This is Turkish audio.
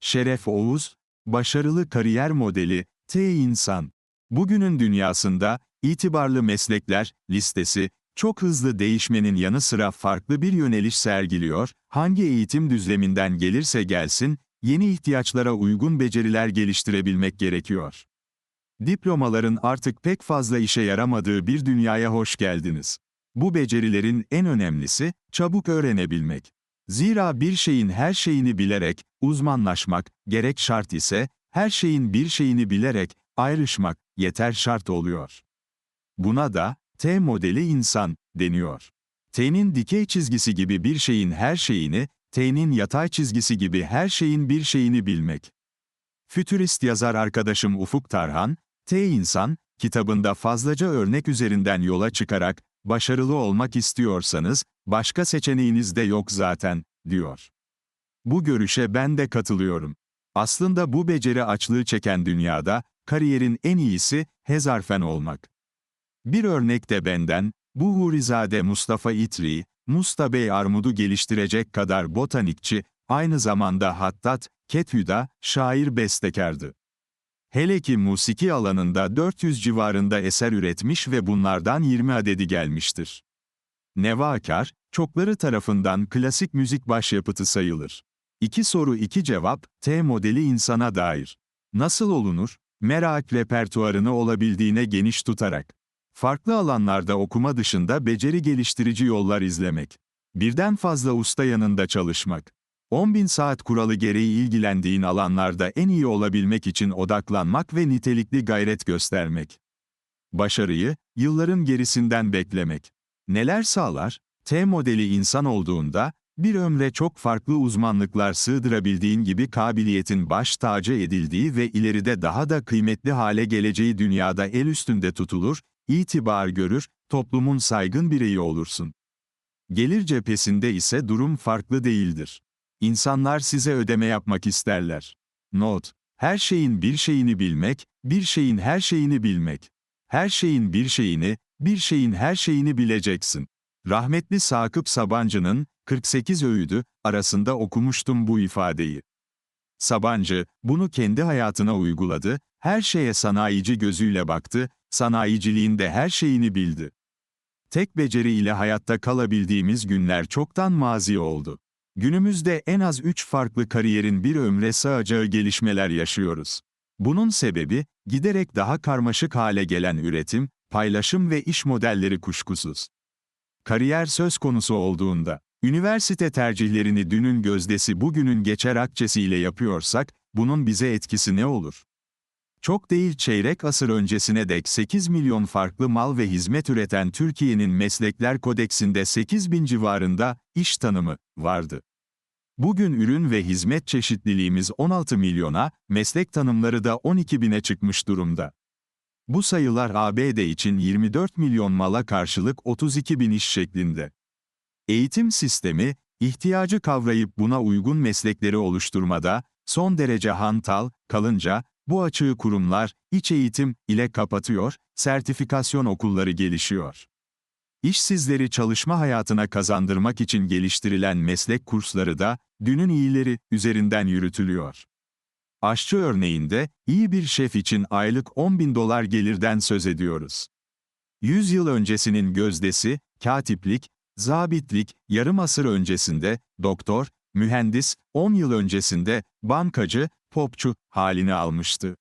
Şeref Oğuz, başarılı kariyer modeli, T insan. Bugünün dünyasında, itibarlı meslekler, listesi, çok hızlı değişmenin yanı sıra farklı bir yöneliş sergiliyor, hangi eğitim düzleminden gelirse gelsin, yeni ihtiyaçlara uygun beceriler geliştirebilmek gerekiyor. Diplomaların artık pek fazla işe yaramadığı bir dünyaya hoş geldiniz. Bu becerilerin en önemlisi, çabuk öğrenebilmek. Zira bir şeyin her şeyini bilerek, uzmanlaşmak, gerek şart ise, her şeyin bir şeyini bilerek, ayrışmak, yeter şart oluyor. Buna da, T modeli insan, deniyor. T'nin dikey çizgisi gibi bir şeyin her şeyini, T'nin yatay çizgisi gibi her şeyin bir şeyini bilmek. Fütürist yazar arkadaşım Ufuk Tarhan, T insan, kitabında fazlaca örnek üzerinden yola çıkarak, başarılı olmak istiyorsanız, başka seçeneğiniz de yok zaten, diyor. Bu görüşe ben de katılıyorum. Aslında bu beceri açlığı çeken dünyada, kariyerin en iyisi, hezarfen olmak. Bir örnek de benden, bu Hurizade Mustafa İtri, Musta Bey armudu geliştirecek kadar botanikçi, aynı zamanda hattat, kethüda, şair bestekardı. Hele ki musiki alanında 400 civarında eser üretmiş ve bunlardan 20 adedi gelmiştir. Nevakar, çokları tarafından klasik müzik başyapıtı sayılır. İki soru iki cevap, T modeli insana dair. Nasıl olunur? Merak repertuarını olabildiğine geniş tutarak. Farklı alanlarda okuma dışında beceri geliştirici yollar izlemek. Birden fazla usta yanında çalışmak. 10.000 saat kuralı gereği ilgilendiğin alanlarda en iyi olabilmek için odaklanmak ve nitelikli gayret göstermek. Başarıyı, yılların gerisinden beklemek. Neler sağlar? T modeli insan olduğunda, bir ömre çok farklı uzmanlıklar sığdırabildiğin gibi kabiliyetin baş tacı edildiği ve ileride daha da kıymetli hale geleceği dünyada el üstünde tutulur, itibar görür, toplumun saygın bireyi olursun. Gelir cephesinde ise durum farklı değildir. İnsanlar size ödeme yapmak isterler. Not: Her şeyin bir şeyini bilmek, bir şeyin her şeyini bilmek. Her şeyin bir şeyini, bir şeyin her şeyini bileceksin. Rahmetli Sakıp Sabancı'nın 48 öğüdü arasında okumuştum bu ifadeyi. Sabancı, bunu kendi hayatına uyguladı, her şeye sanayici gözüyle baktı, sanayiciliğin de her şeyini bildi. Tek beceri ile hayatta kalabildiğimiz günler çoktan mazi oldu. Günümüzde en az üç farklı kariyerin bir ömre sığacağı gelişmeler yaşıyoruz. Bunun sebebi, giderek daha karmaşık hale gelen üretim, paylaşım ve iş modelleri kuşkusuz. Kariyer söz konusu olduğunda, üniversite tercihlerini dünün gözdesi bugünün geçer akçesiyle yapıyorsak, bunun bize etkisi ne olur? Çok değil çeyrek asır öncesine dek 8 milyon farklı mal ve hizmet üreten Türkiye'nin meslekler kodeksinde 8 bin civarında iş tanımı vardı. Bugün ürün ve hizmet çeşitliliğimiz 16 milyona, meslek tanımları da 12 bine çıkmış durumda. Bu sayılar ABD için 24 milyon mala karşılık 32 bin iş şeklinde. Eğitim sistemi, ihtiyacı kavrayıp buna uygun meslekleri oluşturmada, son derece hantal, kalınca, bu açığı kurumlar, iç eğitim ile kapatıyor, sertifikasyon okulları gelişiyor. İşsizleri çalışma hayatına kazandırmak için geliştirilen meslek kursları da, dünün iyileri üzerinden yürütülüyor. Aşçı örneğinde, iyi bir şef için aylık 10 bin dolar gelirden söz ediyoruz. 100 yıl öncesinin gözdesi, katiplik, zabitlik, yarım asır öncesinde, doktor, mühendis, 10 yıl öncesinde, bankacı, popçu halini almıştı.